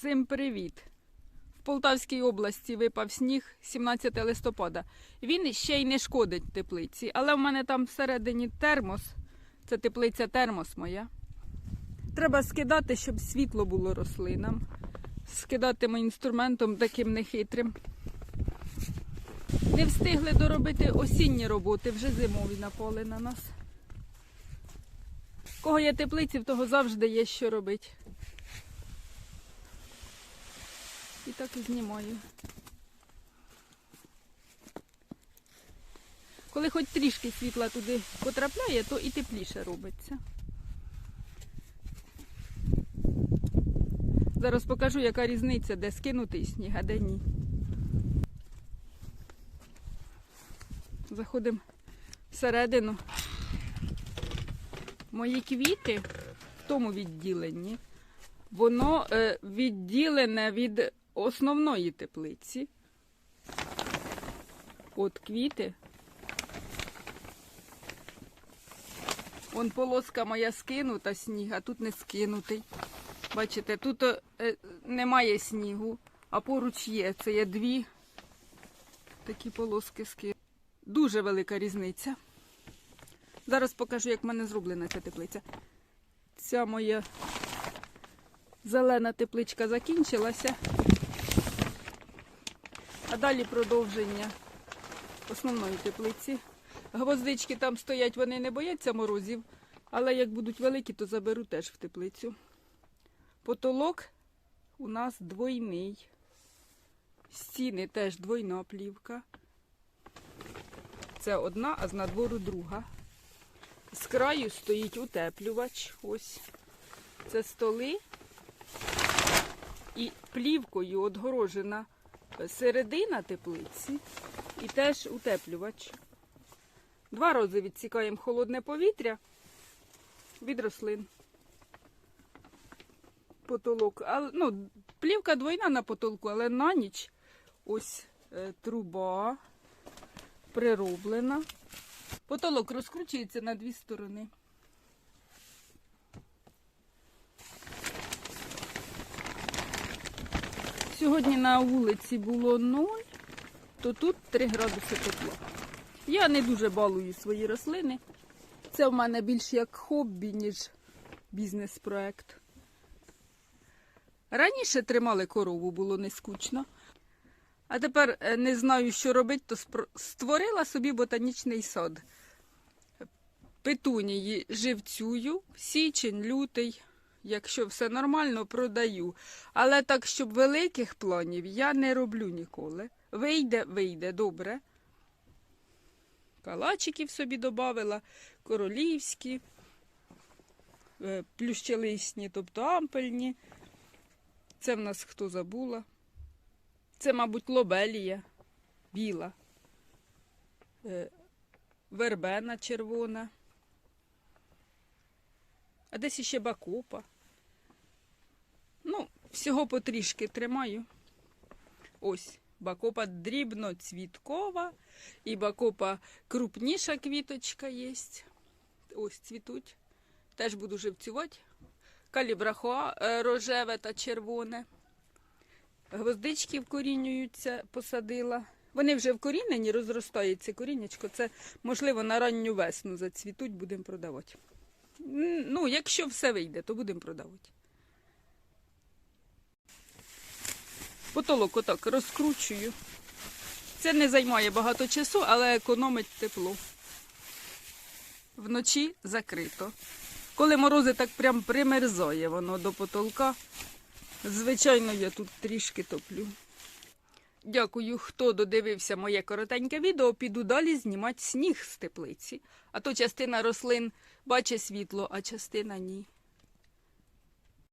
Всім привіт! В Полтавській області випав сніг 17 листопада. Він ще й не шкодить теплиці, але в мене там всередині термос. Це теплиця термос моя. Треба скидати, щоб світло було рослинам. Скидатиму інструментом таким нехитрим. Не встигли доробити осінні роботи, вже зимові напали на нас. Кого є теплиці, в того завжди є що робити. І так і знімаю. Коли хоч трішки світла туди потрапляє, то і тепліше робиться. Зараз покажу, яка різниця, де скинутий сніг, а де ні. Заходимо всередину. Мої квіти в тому відділенні. Воно е, відділене від основної теплиці. От квіти. Вон полоска моя скинута сніг, а тут не скинутий. Бачите, тут е, немає снігу, а поруч є. Це є дві такі полоски скинуті. Дуже велика різниця. Зараз покажу, як в мене зроблена ця теплиця. Ця моя зелена тепличка закінчилася. А далі продовження основної теплиці. Гвоздички там стоять, вони не бояться морозів, але як будуть великі, то заберу теж в теплицю. Потолок у нас двойний. Стіни теж двойна плівка. Це одна, а з надвору друга. З краю стоїть утеплювач. Ось. Це столи. І плівкою отгорожена середина теплиці і теж утеплювач. Два рази відсікаємо холодне повітря від рослин. Потолок. Ну, плівка двойна на потолку, але на ніч ось е, труба прироблена. Потолок розкручується на дві сторони. Сьогодні на вулиці було 0, то тут 3 градуси тепла. Я не дуже балую свої рослини. Це в мене більш як хобі, ніж бізнес-проект. Раніше тримали корову, було не скучно. А тепер е, не знаю, що робити, то створила собі ботанічний сад. Петунії живцюю, січень, лютий. Якщо все нормально, продаю. Але так, щоб великих планів я не роблю ніколи. Вийде, вийде, добре. Калачиків собі додавила, королівські, е, плющелисні, тобто ампельні. Це в нас хто забула. Це, мабуть, лобелія біла, Е, вербена червона. А десь іще бакопа. Всього потрішки тримаю. Ось, бакопа дрібноцвіткова і бакопа крупніша квіточка є. Ось цвітуть. Теж буду живцювати. Калібрахоа е, рожеве та червоне. Гвоздички вкорінюються, посадила. Вони вже вкорінені, розростається коріннячко. Це, можливо, на ранню весну зацвітуть, будемо продавати. Ну, якщо все вийде, то будемо продавати. Потолок отак розкручую. Це не займає багато часу, але економить тепло. Вночі закрито. Коли морози так прям примерзає воно до потолка, звичайно, я тут трішки топлю. Дякую, хто додивився моє коротеньке відео. Піду далі знімати сніг з теплиці. А то частина рослин бачить світло, а частина ні.